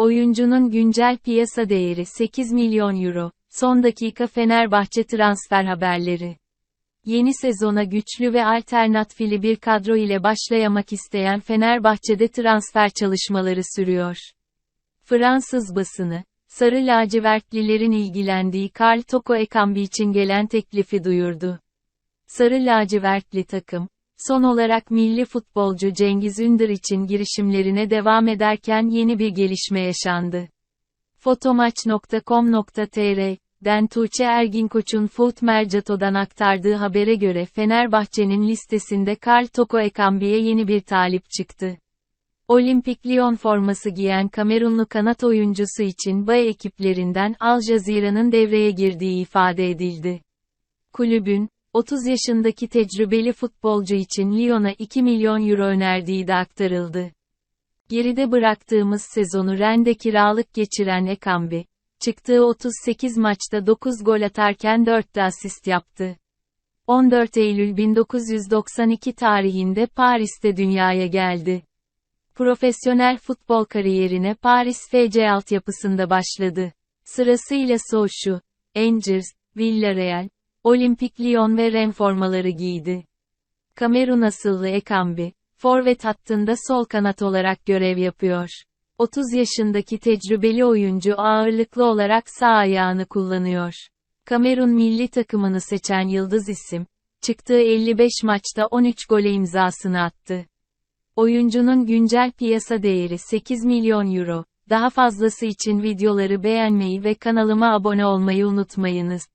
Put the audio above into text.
Oyuncunun güncel piyasa değeri 8 milyon euro. Son dakika Fenerbahçe transfer haberleri. Yeni sezona güçlü ve alternatifli bir kadro ile başlayamak isteyen Fenerbahçe'de transfer çalışmaları sürüyor. Fransız basını, Sarı lacivertlilerin ilgilendiği Karl Toko Ekambi için gelen teklifi duyurdu. Sarı lacivertli takım, son olarak milli futbolcu Cengiz Ünder için girişimlerine devam ederken yeni bir gelişme yaşandı. Fotomaç.com.tr Den Tuğçe Ergin Koç'un Foot Mercato'dan aktardığı habere göre Fenerbahçe'nin listesinde Karl Toko Ekambi'ye yeni bir talip çıktı. Olimpik Lyon forması giyen Kamerunlu kanat oyuncusu için Bay ekiplerinden Al Jazeera'nın devreye girdiği ifade edildi. Kulübün, 30 yaşındaki tecrübeli futbolcu için Lyon'a 2 milyon euro önerdiği de aktarıldı. Geride bıraktığımız sezonu Rennes'de kiralık geçiren Ekambi, çıktığı 38 maçta 9 gol atarken 4 de asist yaptı. 14 Eylül 1992 tarihinde Paris'te dünyaya geldi. Profesyonel futbol kariyerine Paris FC altyapısında başladı. Sırasıyla Sochaux, Angers, Villarreal, Olimpik Lyon ve Rennes formaları giydi. Kamerun asıllı Ekambi, forvet hattında sol kanat olarak görev yapıyor. 30 yaşındaki tecrübeli oyuncu ağırlıklı olarak sağ ayağını kullanıyor. Kamerun milli takımını seçen yıldız isim, çıktığı 55 maçta 13 gole imzasını attı. Oyuncunun güncel piyasa değeri 8 milyon euro. Daha fazlası için videoları beğenmeyi ve kanalıma abone olmayı unutmayınız.